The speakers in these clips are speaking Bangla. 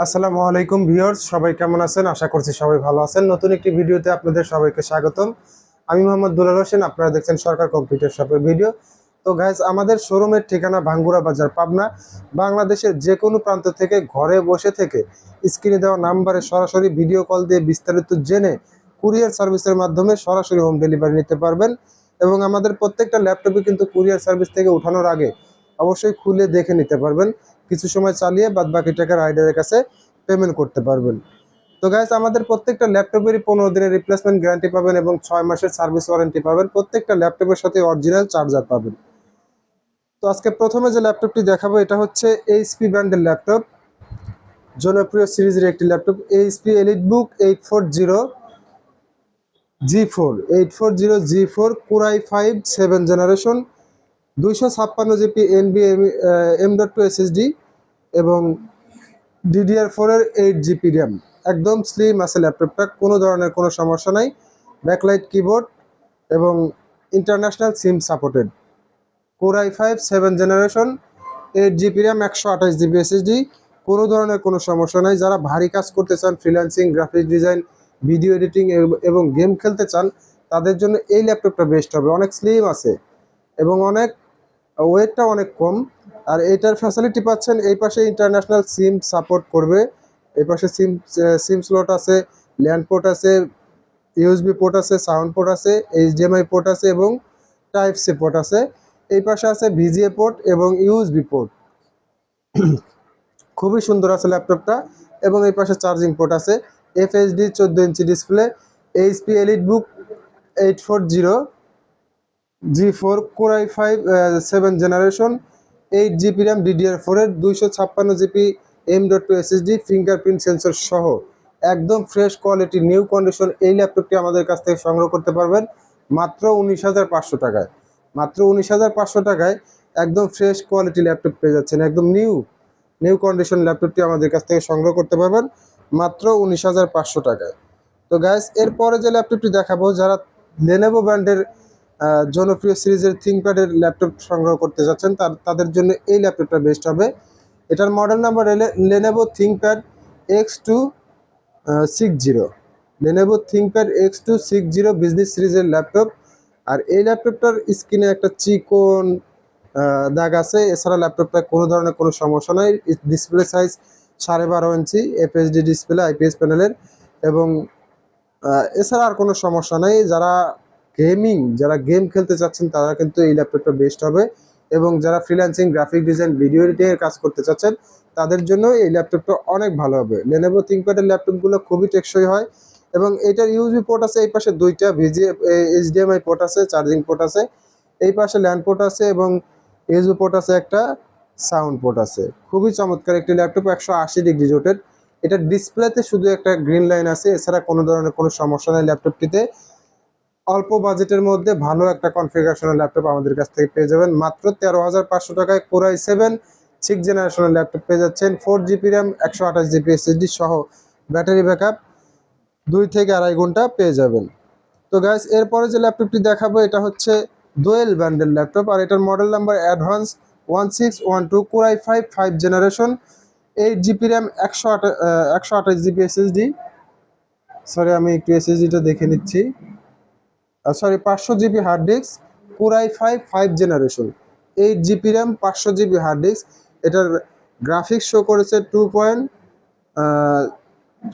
আসসালামু আলাইকুম ভিউয়ার্স, সবাই কেমন আছেন? আশা করছি সবাই ভালো আছেন। নতুন একটি ভিডিওতে আপনাদের সবাইকে স্বাগতম। আমি মোহাম্মদ দুলাল হোসেন, আপনারা দেখছেন সরকার কম্পিউটার শপের ভিডিও। তো গাইজ আমাদের শোরুমের ঠিকানা ভাঙ্গুরা বাজার, পাবনা, বাংলাদেশের যে কোনো প্রান্ত থেকে ঘরে বসে থেকে স্ক্রিনে দেওয়া নাম্বারে সরাসরি ভিডিও কল দিয়ে বিস্তারিত জেনে কুরিয়ার সার্ভিসের মাধ্যমে সরাসরি হোম ডেলিভারি নিতে পারবেন। এবং আমাদের প্রত্যেকটা ল্যাপটপে কিন্তু কুরিয়ার সার্ভিস থেকে উঠানোর আগে অবশ্যই খুলে দেখে নিতে পারবেন। কিছু সময় চালিয়ে বাদ বাকি টাকা রাইডারের কাছে পেমেন্ট করতে পারবেন। তো গাইস আমাদের প্রত্যেকটা ল্যাপটপেরই পনেরো দিনের রিপ্লেসমেন্ট গ্যারান্টি পাবেন এবং ছয় মাসের সার্ভিস ওয়ারেন্টি পাবেন। প্রত্যেকটা ল্যাপটপের সাথে অরিজিনাল চার্জার পাবেন। তো আজকে প্রথমে যে ল্যাপটপটি দেখাবো, এটা হচ্ছে এইচপি ব্র্যান্ডের ল্যাপটপ জনপ্রিয় সিরিজের একটি laptop HP EliteBook eight four zero G four eight four zero G four core i five seven generation দুইশো ছাপ্পান্ন GB NV M dot two SSD এবং ডিডিআর ফোরের এইট জিপি র্যাম একদম স্লিম আছে ল্যাপটপটা, কোনো ধরনের কোনো সমস্যা নাই। ব্যাকলাইট কিবোর্ড এবং international SIM supported core i five seven generation eight GB RAM একশো আঠাশ জিবি এসএসডি কোনো ধরনের কোনো সমস্যা নাই। যারা ভারী কাজ করতে চান freelancing graphic design video editing এবং গেম খেলতে চান, তাদের জন্য এই ল্যাপটপটা বেস্ট হবে। অনেক স্লিম আছে এবং অনেক ওয়েটটা অনেক কম। আর এটার ফ্যাসিলিটি পাচ্ছেন, এই পাশে ইন্টারন্যাশনাল সিম সাপোর্ট করবে। এই পাশে সিম সিম স্লট আছে ল্যান্ড পোর্ট আছে ইউএসবি পোর্ট আছে সাউন্ড পোর্ট আছে এইচডিএমআই পোর্ট আছে এবং টাইপ সি পোর্ট আছে। এই পাশে আছে ভিজিএ পোর্ট এবং ইউএসবি পোর্ট খুবই সুন্দর আছে ল্যাপটপটা এবং এই পাশে চার্জিং পোর্ট আছে। এফএইচডি চোদ্দ ইঞ্চি display HP EliteBook eight four zero G four core i five seven generation eight GB RAM DDR ফোরের দুইশো ছাপ্পান্ন GB M dot two SSD fingerprint sensor সহ। একদম ফ্রেশ কোয়ালিটি নিউ কন্ডিশন এই ল্যাপটপটি আমাদের কাছ থেকে সংগ্রহ করতে পারবেন মাত্র উনিশ হাজার পাঁচশো টাকায়। মাত্র উনিশ হাজার পাঁচশো টাকায় একদম ফ্রেশ কোয়ালিটি ল্যাপটপ পেয়ে যাচ্ছেন, একদম নিউ নিউ কন্ডিশন ল্যাপটপটি আমাদের কাছ থেকে সংগ্রহ করতে পারবেন মাত্র উনিশ হাজার পাঁচশো টাকায়। তো গ্যাস এরপরে যে ল্যাপটপটি দেখাবো, যারা লেনেভো ব্র্যান্ডের জনপ্রিয় সিরিজের থিঙ্কপ্যাডের ল্যাপটপ সংগ্রহ করতে যাচ্ছেন। তার, তাদের জন্য এই ল্যাপটপটা বেস্ট হবে। এটার model number Lenovo ThinkPad X two six zero Lenovo ThinkPad X two six zero business সিরিজের ল্যাপটপ আর এই ল্যাপটপটার স্ক্রিনে একটা চিকন দাগ আছে। এছাড়া ল্যাপটপটা কোনো ধরনের কোনো সমস্যা নাই। ডিসপ্লে সাইজ সাড়ে বারো ইঞ্চি এফএসডি ডিসপ্লে আইপিএস প্যানেলের এবং এছাড়া আর কোনো সমস্যা নাই। যারা গেমিং যারা গেম খেলতে চাচ্ছেন, তারা কিন্তু এই ল্যাপটপটা বেস্ট হবে। এবং যারা freelancing graphic design video editing এর কাজ করতে চাচ্ছেন, তাদের জন্য এই ল্যাপটপটা অনেক ভালো হবে। লেনোভো থিঙ্কপ্যাডের ল্যাপটপগুলো খুবই টেকসই হয় এবং এটার ইউএসবি পোর্ট আছে, এই পাশে দুইটা ভিজি এইচডিএমআই পোর্ট আছে চার্জিং পোর্ট আছে। এই পাশে ল্যান্ড পোর্ট আছে এবং ইউএসবি পোর্ট আছে একটা সাউন্ড পোর্ট আছে। খুবই চমৎকার একটি ল্যাপটপ একশো আশি ডিগ্রি রোটেড এটা ডিসপ্লেতে শুধু একটা গ্রিন লাইন আছে, এছাড়া কোনো ধরনের কোনো সমস্যা নেই ল্যাপটপটিতে অল্প বাজেটের মধ্যে ভালো একটা কনফিগারেশনের ল্যাপটপ আমাদের কাছ থেকে পেয়ে যাবেন। মাত্র তেরো হাজার পাঁচশো টাকায় কোরাই সেভেন সিক্স জেনারেশনের ল্যাপটপ পেয়ে যাচ্ছেন। ফোর জিবি র্যাম একশো আঠাশ জিবি এসএসডি সহ ব্যাটারি ব্যাকআপ দুই থেকে আড়াই ঘণ্টা পেয়ে যাবেন। তো গ্যাস এরপরে যে ল্যাপটপটি দেখাবো, এটা হচ্ছে দোয়েল ব্র্যান্ডের ল্যাপটপ আর এটার model number advance one six one two core i five five generation eight GB RAM একশো আটা, একশো আঠাশ জিবি এসএসডি সরি আমি একটু এসএসডিটা দেখে নিচ্ছি। সরি পাঁচশো GB hard disk core i five five generation eight GB RAM পাঁচশো জিবি হার্ড ডিস্ক এটার গ্রাফিক্স শো করেছে two point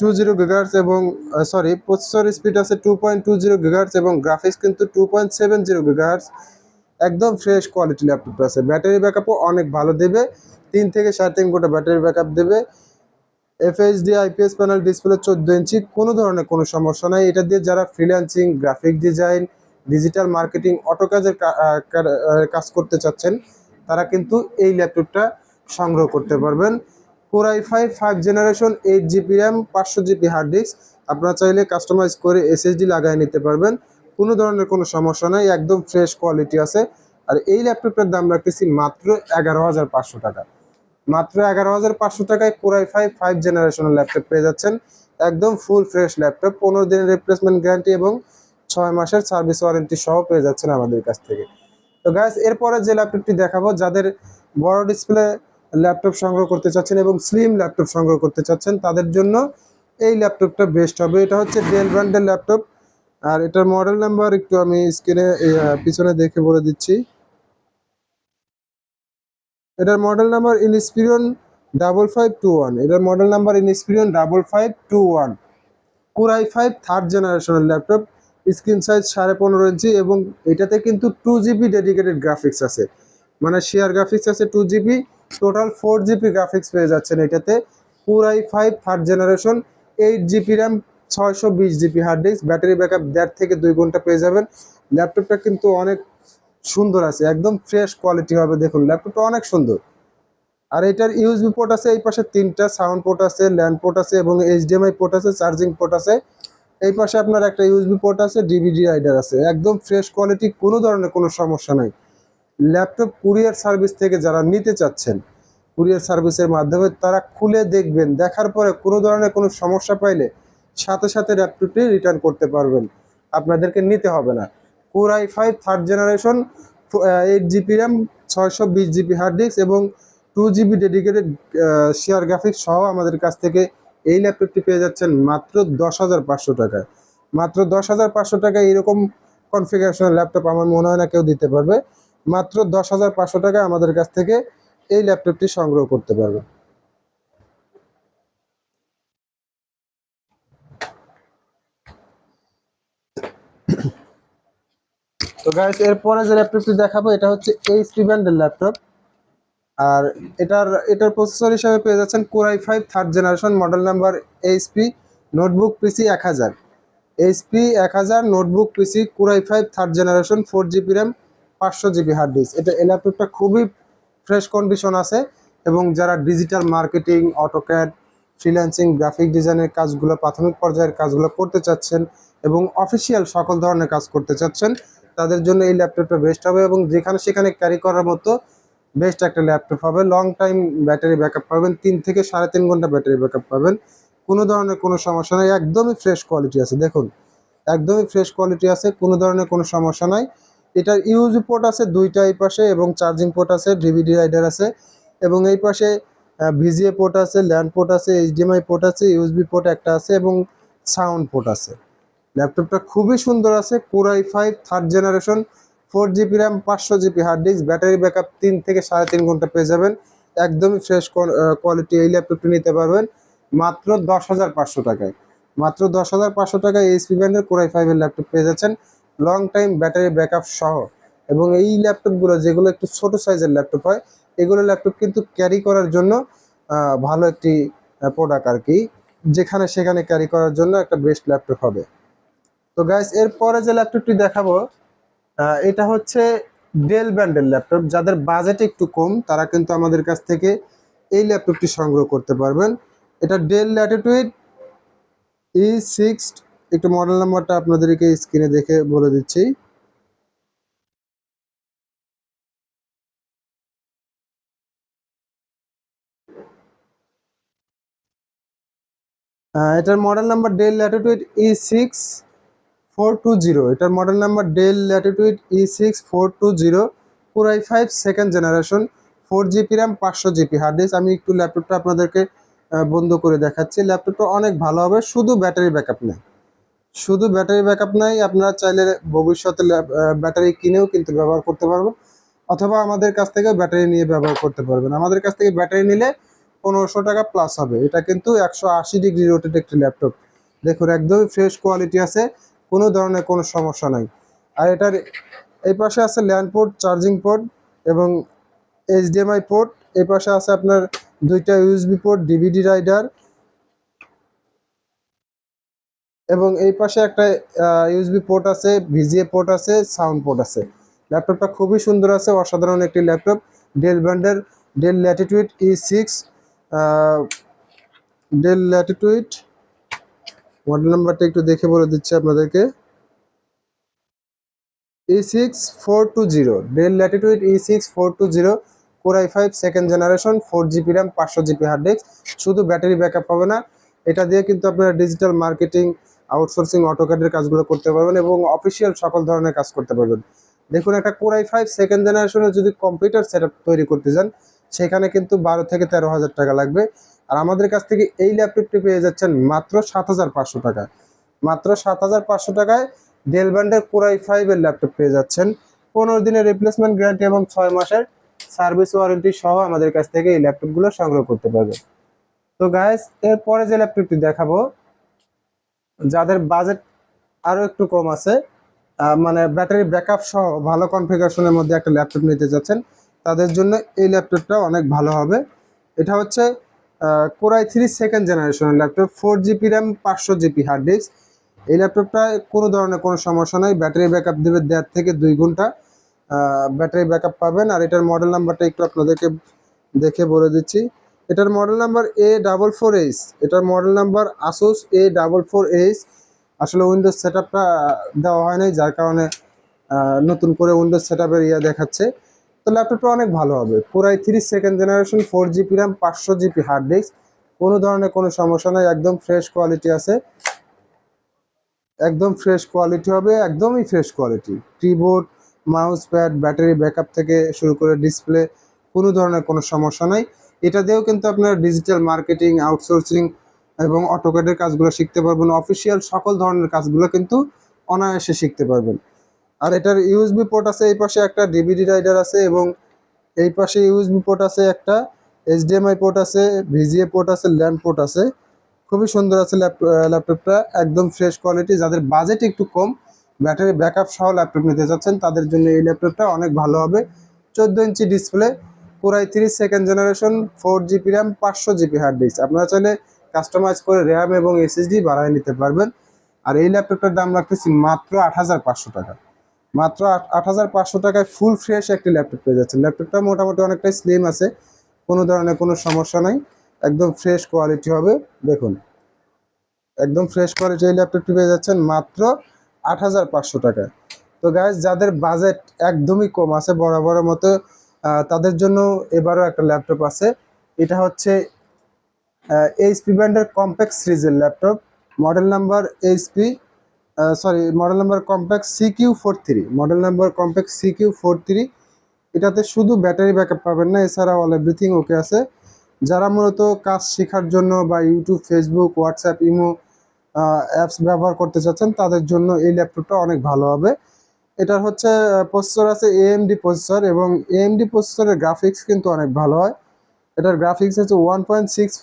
two zero gigahertz এবং সরি প্রসেসর স্পিড আছে two point two zero gigahertz এবং গ্রাফিক্স কিন্তু two point seven zero gigahertz একদম ফ্রেশ কোয়ালিটি ল্যাপটপ আছে। ব্যাটারি ব্যাকআপও অনেক ভালো দেবে। তিন থেকে সাড়ে তিন ঘণ্টা ব্যাটারি ব্যাকআপ দেবে। এফএইচডি আইপিএস প্যানেল ডিসপ্লে চোদ্দ ইঞ্চি কোনো ধরনের কোনো সমস্যা নাই। এটা দিয়ে যারা freelancing graphic design digital marketing auto কাজের কার- কাজ করতে চাচ্ছেন, তারা কিন্তু এই ল্যাপটপটা সংগ্রহ করতে পারবেন। Core i five five generation eight GB RAM পাঁচশো জিবি হার্ড ডিস্ক আপনারা চাইলে কাস্টমাইজ করে এসএসডি লাগায় নিতে পারবেন। কোনো ধরনের কোনো সমস্যা নাই, একদম ফ্রেশ কোয়ালিটি আছে। আর এই ল্যাপটপটার দাম রাখতেছি মাত্র এগারো হাজার পাঁচশো টাকা। মাত্র এগারো হাজার পাঁচশো টাকায় কোরাই ফাইভ ফাইভ জেনারেশনের ল্যাপটপ পেয়ে যাচ্ছেন। একদম ফুল ফ্রেশ ল্যাপটপ পনেরো দিনের রিপ্লেসমেন্ট গ্যারান্টি এবং ছয় মাসের সার্ভিস ওয়ারেন্টি সহ পেয়ে যাচ্ছেন আমাদের কাছ থেকে। তো গ্যাস এরপরে যে ল্যাপটপটি দেখাবো, যাদের বড় ডিসপ্লে ল্যাপটপ সংগ্রহ করতে চাচ্ছেন এবং স্লিম ল্যাপটপ সংগ্রহ করতে চাচ্ছেন, তাদের জন্য এই ল্যাপটপটা বেস্ট হবে। এটা হচ্ছে ডেল ব্র্যান্ডের ল্যাপটপ আর এটার মডেল নাম্বার একটু আমি স্ক্রিনে পিছনে দেখে বলে দিচ্ছি। এটার model number Inspiron double five two one এটার model number Inspiron double five two one core i five third জেনারেশনের ল্যাপটপ স্ক্রিন সাইজ সাড়ে পনেরো ইঞ্চি এবং এটাতে কিন্তু টু জিবি ডেডিকেটেড গ্রাফিক্স আছে। মানে শেয়ার গ্রাফিক্স আছে two GB total four GB graphics পেয়ে যাচ্ছেন এটাতে। Core i five third generation eight GB RAM ছয়শো বিশ GB hard disk battery backup দেড় থেকে দুই ঘণ্টা পেয়ে যাবেন। ল্যাপটপটা কিন্তু অনেক সুন্দর আছে, একদম ফ্রেশ কোয়ালিটি হবে দেখুন ল্যাপটপটা অনেক সুন্দর। আর এটার ইউএসবি পোর্ট আছে, এই পাশে তিনটা সাউন্ড পোর্ট আছে ল্যান্ড পোর্ট আছে এবং এইচডিএমআই পোর্ট আছে চার্জিং পোর্ট আছে। এই পাশে আপনার একটা ইউএসবি পোর্ট আছে ডিভিডি রাইডার আছে, একদম ফ্রেশ কোয়ালিটি কোনো ধরনের কোনো সমস্যা নাই। ল্যাপটপ কুরিয়ার সার্ভিস থেকে যারা নিতে চাচ্ছেন কুরিয়ার সার্ভিসের মাধ্যমে তারা খুলে দেখবেন, দেখার পরে কোনো ধরনের কোনো সমস্যা পাইলে সাথে সাথে ল্যাপটপটি রিটার্ন করতে পারবেন। আপনাদেরকে নিতে হবে না। Core i five third generation eight GB RAM ছয়শো বিশ জিবি হার্ড ডিস্ক এবং two GB dedicated share graphics সহ আমাদের কাছ থেকে এই ল্যাপটপটি পেয়ে যাচ্ছেন মাত্র দশ হাজার পাঁচশো টাকায়। মাত্র দশ হাজার পাঁচশো টাকায় এরকম কনফিগারেশনের ল্যাপটপ আমার মনে হয় না কেউ দিতে পারবে। মাত্র দশ হাজার পাঁচশো টাকায় আমাদের কাছ থেকে এই ল্যাপটপটি সংগ্রহ করতে পারবে। তো গাইস এরপরে যে ল্যাপটপটি দেখাবো, এটা হচ্ছে এইচপি ব্র্যান্ডের ল্যাপটপ আর এটার এটার প্রসেসর হিসাবে পেয়ে যাচ্ছেন core i five third generation model number HP notebook PC এক হাজার। এইচপি এক হাজার notebook PC core i five third generation four GB RAM পাঁচশো জিবি হার্ড ডিস্ক এটা, এই ল্যাপটপটা খুবই ফ্রেশ কন্ডিশন আছে এবং যারা digital marketing AutoCAD freelancing graphic ডিজাইনের কাজগুলো, প্রাথমিক পর্যায়ের কাজগুলো করতে চাচ্ছেন এবং অফিসিয়াল সকল ধরনের কাজ করতে চাচ্ছেন তাদের জন্য এই ল্যাপটপটা বেস্ট হবে এবং যেখানে সেখানে ক্যারি করার মতো বেস্ট একটা ল্যাপটপ হবে। লং টাইম ব্যাটারি ব্যাকআপ পাবেন, তিন থেকে সাড়ে তিন ঘণ্টা ব্যাটারি ব্যাকআপ পাবেন। কোনো ধরনের কোনো সমস্যা নাই, একদমই ফ্রেশ কোয়ালিটি আছে। দেখুন, একদমই ফ্রেশ কোয়ালিটি আছে, কোনো ধরনের কোনো সমস্যা নাই। এটার ইউজি পোর্ট আছে, দুইটা এই পাশে এবং চার্জিং পোর্ট আছে ডিভিডি রাইডার আছে এবং এই পাশে ভিজিএ পোর্ট আছে ল্যান্ড পোর্ট আছে এইচডিএমআই পোর্ট আছে ইউএসবি পোর্ট একটা আছে এবং সাউন্ড পোর্ট আছে। ল্যাপটপটা খুবই সুন্দর আছে core i five third generation four GB RAM পাঁচশো GB hard disk battery backup তিন থেকে সাড়ে তিন ঘণ্টা পেয়ে যাবেন। একদমই ফ্রেশ কোয়ালিটি এই ল্যাপটপটি নিতে পারবেন মাত্র দশ হাজার পাঁচশো টাকায়। মাত্র দশ হাজার পাঁচশো টাকায় এইচপি ব্র্যান্ডের কোরাই ফাইভের ল্যাপটপ পেয়ে যাচ্ছেন। লং টাইম ব্যাটারি ব্যাকআপ সহ। এবং এই ল্যাপটপগুলো যেগুলো একটু ছোট সাইজের ল্যাপটপ হয়, এগুলো ল্যাপটপ কিন্তু ক্যারি করার জন্য ভালো একটি প্রোডাক্ট আর কি। যেখানে সেখানে ক্যারি করার জন্য একটা বেস্ট ল্যাপটপ হবে। তো গাইস এরপরে যে ল্যাপটপটি দেখাবো এটা হচ্ছে ডেল ব্র্যান্ডের ল্যাপটপ যাদের বাজেট একটু কম, তারা কিন্তু আমাদের কাছ থেকে এই ল্যাপটপটি সংগ্রহ করতে পারবেন। এটা ডেল ল্যাটিটিউড ই সিক্স একটু মডেল নাম্বারটা আপনাদেরকে স্ক্রিনে দেখে বলে দিচ্ছি। এটার model number Dell Latitude E six four two zero এটার model number Dell Latitude E six four two zero পুরাই five second generation four GB RAM পাঁচশো জিবি হার্ড ডিস্ক আমি একটু ল্যাপটপটা আপনাদেরকে বন্ধ করে দেখাচ্ছি। ল্যাপটপটা অনেক ভালো হবে, শুধু ব্যাটারি ব্যাকআপ নেই। শুধু ব্যাটারি ব্যাকআপ নাই, আপনারা চাইলে ভবিষ্যতে ব্যাটারি কিনেও কিন্তু ব্যবহার করতে পারবেন, অথবা আমাদের কাছ থেকে ব্যাটারি নিয়ে ব্যবহার করতে পারবেন। আমাদের কাছ থেকে ব্যাটারি নিলে পনেরোশো টাকা প্লাস হবে। এটা কিন্তু একশো আশি ডিগ্রি রোটেড একটি ল্যাপটপ দেখুন একদমই ফ্রেশ কোয়ালিটি আছে। কোনো ধরনের কোনো সমস্যা নাই। আর এটার এই পাশে আছে ল্যান্ড পোর্ট, চার্জিং পোর্ট এবং এইচডিএমআই পোর্ট। এই পাশে আছে আপনার দুইটা ইউএসবি পোর্ট, ডিভিডি রাইডার এবং এই পাশে একটা ইউএসবি পোর্ট আছে, ভিজিএ পোর্ট আছে, সাউন্ড পোর্ট আছে। ল্যাপটপটা খুবই সুন্দর আছে, অসাধারণ একটি ল্যাপটপ। ডেল ব্র্যান্ডের Dell Latitude E six Dell Latitude model নাম্বারটা একটু দেখে বলে দিচ্ছি আপনাদেরকে। E six four two zero Dell Latitude E six four two zero core i five second generation four GB RAM পাঁচশো জিবি হার্ড ডিস্ক শুধু ব্যাটারি ব্যাকআপ হবে না, এটা দিয়ে কিন্তু আপনারা ডিজিটাল মার্কেটিং আউটসোর্সিং অটোক্যাডের কাজগুলো করতে পারবেন এবং অফিসিয়াল সকল ধরনের কাজ করতে পারবেন। দেখুন, একটা কোরাই ফাইভ সেকেন্ড জেনারেশনের যদি কম্পিউটার সেট তৈরি করতে যান সেখানে কিন্তু বারো থেকে তেরো হাজার টাকা লাগবে। আর আমাদের কাছ থেকে এই ল্যাপটপটি পেয়ে যাচ্ছেন মাত্র সাত হাজার পাঁচশো টাকায় মাত্র সাত হাজার পাঁচশো টাকায় ডেল ব্যান্ডের কোরাই ফাইভের ল্যাপটপ পেয়ে যাচ্ছেন। পনেরো দিনের রিপ্লেসমেন্ট গ্যারান্টি এবং ছয় মাসের সার্ভিস ওয়ারেন্টি সহ আমাদের কাছ থেকে এই ল্যাপটপগুলো সংগ্রহ করতে পারবে তো গাইস এরপরে যে ল্যাপটপটি দেখাবো, যাদের বাজেট আরও একটু কম আছে মানে ব্যাটারি ব্যাকআপ সহ ভালো কনফিগারেশনের মধ্যে একটা ল্যাপটপ নিতে যাচ্ছেন, তাদের জন্য এই ল্যাপটপটা অনেক ভালো হবে। এটা হচ্ছে কোরাই থ্রি সেকেন্ড জেনারেশনের ল্যাপটপ ফোর জিবি র্যাম পাঁচশো জিবি হার্ড ডিস্ক এই ল্যাপটপটা কোনো ধরনের কোনো সমস্যা নাই ব্যাটারি ব্যাকআপ দেবে দেড় থেকে দুই ঘণ্টা। ব্যাটারি ব্যাকআপ পাবেন। আর এটার মডেল নাম্বারটা একটু আপনাদেরকে দেখে বলে দিচ্ছি। এটার model number A double four H এটার model number ASUS A double four H আসলে উইন্ডোজ সেট দেওয়া হয় নাই, যার কারণে নতুন করে উইন্ডোজ সেট আপের ইয়ে দেখাচ্ছে। তো ল্যাপটপটা অনেক ভালো হবে। পুরাই three second generation four GB RAM পাঁচশো জিবি হার্ড ডিস্ক কোনো ধরনের কোনো সমস্যা নাই, একদম ফ্রেশ কোয়ালিটি আছে। একদম ফ্রেশ কোয়ালিটি হবে, একদমই fresh quality keyboard mouse pad battery backup থেকে শুরু করে ডিসপ্লে কোনো ধরনের কোনো সমস্যা নাই। এটা দিয়েও কিন্তু আপনার ডিজিটাল মার্কেটিং আউটসোর্সিং এবং অটোকেটের কাজগুলো শিখতে পারবেন। অফিসিয়াল সকল ধরনের কাজগুলো কিন্তু অনায়াসে শিখতে পারবেন। আর এটার ইউএসবি পোর্ট আছে এই পাশে একটা ডিভিডি রাইডার আছে এবং এই পাশে ইউএসবি পোর্ট আছে একটা এইচডিএমআই পোর্ট আছে ভিজিএ পোর্ট আছে ল্যান্ড পোর্ট আছে। খুবই সুন্দর আছে ল্যাপটপটা, একদম ফ্রেশ কোয়ালিটি যাদের বাজেট একটু কম ব্যাটারি ব্যাকআপ সহ ল্যাপটপ নিতে চাচ্ছেন, তাদের জন্য এই ল্যাপটপটা অনেক ভালো হবে। চোদ্দ ইঞ্চি ডিসপ্লে পুরাই তিরিশ second generation four GB RAM পাঁচশো জিবি হার্ড ডিস্ক আপনারা চাইলে কাস্টমাইজ করে র্যাম এবং এসএসডি বাড়ায় নিতে পারবেন। আর এই ল্যাপটপটার দাম রাখতেছি মাত্র আট হাজার পাঁচশো টাকা। মাত্র আট হাজার পাঁচশো টাকায় ফুল ফ্রেশ একটি ল্যাপটপ পেয়ে যাচ্ছেন। ল্যাপটপটা মোটামুটি অনেকটাই স্লিম আছে, কোনো ধরনের কোনো সমস্যা নাই, একদম ফ্রেশ কোয়ালিটি হবে। দেখুন, একদম ফ্রেশ কোয়ালিটি এই ল্যাপটপটি পেয়ে যাচ্ছেন মাত্র আট হাজার পাঁচশো টাকায়। তো গাইজ যাদের বাজেট একদমই কম আছে বরাবরের মতো তাদের জন্য এবারও একটা ল্যাপটপ আছে। এটা হচ্ছে এইচপি ব্র্যান্ডের কম্প্যাক্ট সিরিজের laptop model number HP sorry model number Compaq C Q four three model number Compaq C Q four three এটাতে শুধু ব্যাটারি ব্যাকআপ পাবেন না এছাড়া অল এভরিথিং ওকে আছে। যারা মূলত কাজ শেখার জন্য বা YouTube Facebook WhatsApp imo apps ব্যবহার করতে চাচ্ছেন, তাদের জন্য এই ল্যাপটপটা অনেক ভালো হবে। এটার হচ্ছে প্রসেসর আছে এএমডি প্রসেসর এবং এএমডি প্রসেসরের গ্রাফিক্স কিন্তু অনেক ভালো হয়। এটার গ্রাফিক্স হচ্ছে one point six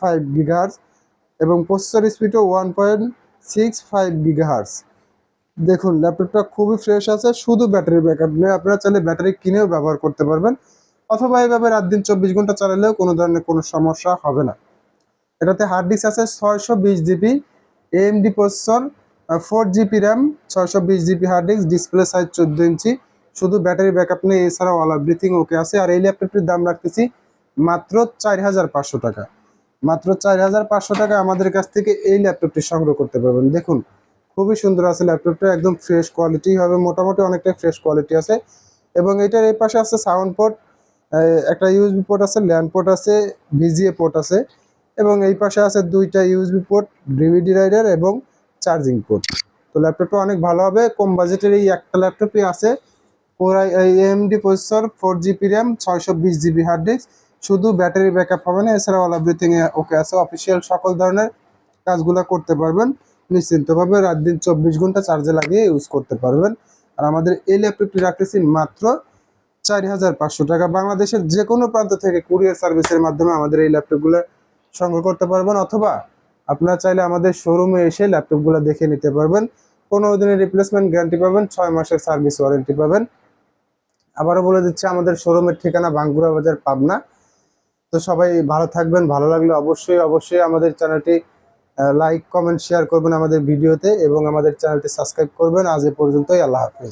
five gigahertz এবং processor স্পিডও one point six five gigahertz দেখুন ল্যাপটপটা খুবই ফ্রেশ আছে, শুধু ব্যাটারি ব্যাকআপ নেই আপনারা চাইলে ব্যাটারি কিনেও ব্যবহার করতে পারবেন। অথবা এইভাবে রাত দিন চব্বিশ ঘণ্টা চালালেও কোনো ধরনের কোনো সমস্যা হবে না। এটাতে হার্ড ডিস্ক আছে, ছয়শো বিশ GB AMD processor four GB RAM ছয়শো বিশ GB hard disk display size চোদ্দ ইঞ্চি। শুধু ব্যাটারি ব্যাকআপ নেই, এছাড়াও অল এভরিথিং ওকে আছে। আর এই ল্যাপটপটির দাম রাখতেছি মাত্র চার হাজার পাঁচশো টাকা। মাত্র চার হাজার পাঁচশো টাকা আমাদের কাছ থেকে এই ল্যাপটপটি সংগ্রহ করতে পারবেন। দেখুন, খুবই সুন্দর আছে ল্যাপটপটা, একদম ফ্রেশ কোয়ালিটি হবে, মোটামুটি অনেকটাই ফ্রেশ কোয়ালিটি আছে। এবং এটার এই পাশে আছে সাউন্ড পোর্ট একটা ইউএসবি পোর্ট আছে ল্যান্ড পোর্ট আছে ভিজিএ পোর্ট আছে, এবং এই পাশে আছে দুইটা ইউএসবি পোর্ট ডিভিডি রাইডার এবং চার্জিং পোর্ট তো ল্যাপটপটা অনেক ভালো হবে, কম বাজেটের এই একটা ল্যাপটপই আছে। পুরাই এই AMD processor four GB RAM ছয়শো বিশ জিবি হার্ড ডিস্ক শুধু ব্যাটারি ব্যাকআপ হবে না, এছাড়াও অল এভরিথিং ওকে আছে। অফিসিয়াল সকল ধরনের কাজগুলো করতে পারবেন। নিশ্চিন্তভাবে রাত দিন চব্বিশ ঘণ্টা চার্জে লাগিয়ে ইউজ করতে পারবেন। আর আমাদের এই ল্যাপটপটি রাখতেছি মাত্র চার হাজার পাঁচশো টাকা। বাংলাদেশের যে কোনো প্রান্ত থেকে কুরিয়ার সার্ভিসের মাধ্যমে আমাদের এই ল্যাপটপগুলো সংগ্রহ করতে পারবেন, অথবা আপনারা চাইলে আমাদের শোরুমে এসে ল্যাপটপগুলো দেখে নিতে পারবেন। পনেরো দিনের রিপ্লেসমেন্ট গ্যারান্টি পাবেন, ছয় মাসের সার্ভিস ওয়ারেন্টি পাবেন। আবারও বলে দিচ্ছি, আমাদের শোরুমের ঠিকানা বাঙ্গুরা বাজার, পাবনা। তো সবাই ভালো থাকবেন, ভালো লাগলে অবশ্যই অবশ্যই আমাদের চ্যানেলটি লাইক কমেন্ট শেয়ার করবেন আমাদের ভিডিওতে এবং আমাদের চ্যানেলটি সাবস্ক্রাইব করবেন। আজ এ পর্যন্তই, আল্লাহ হাফিজ।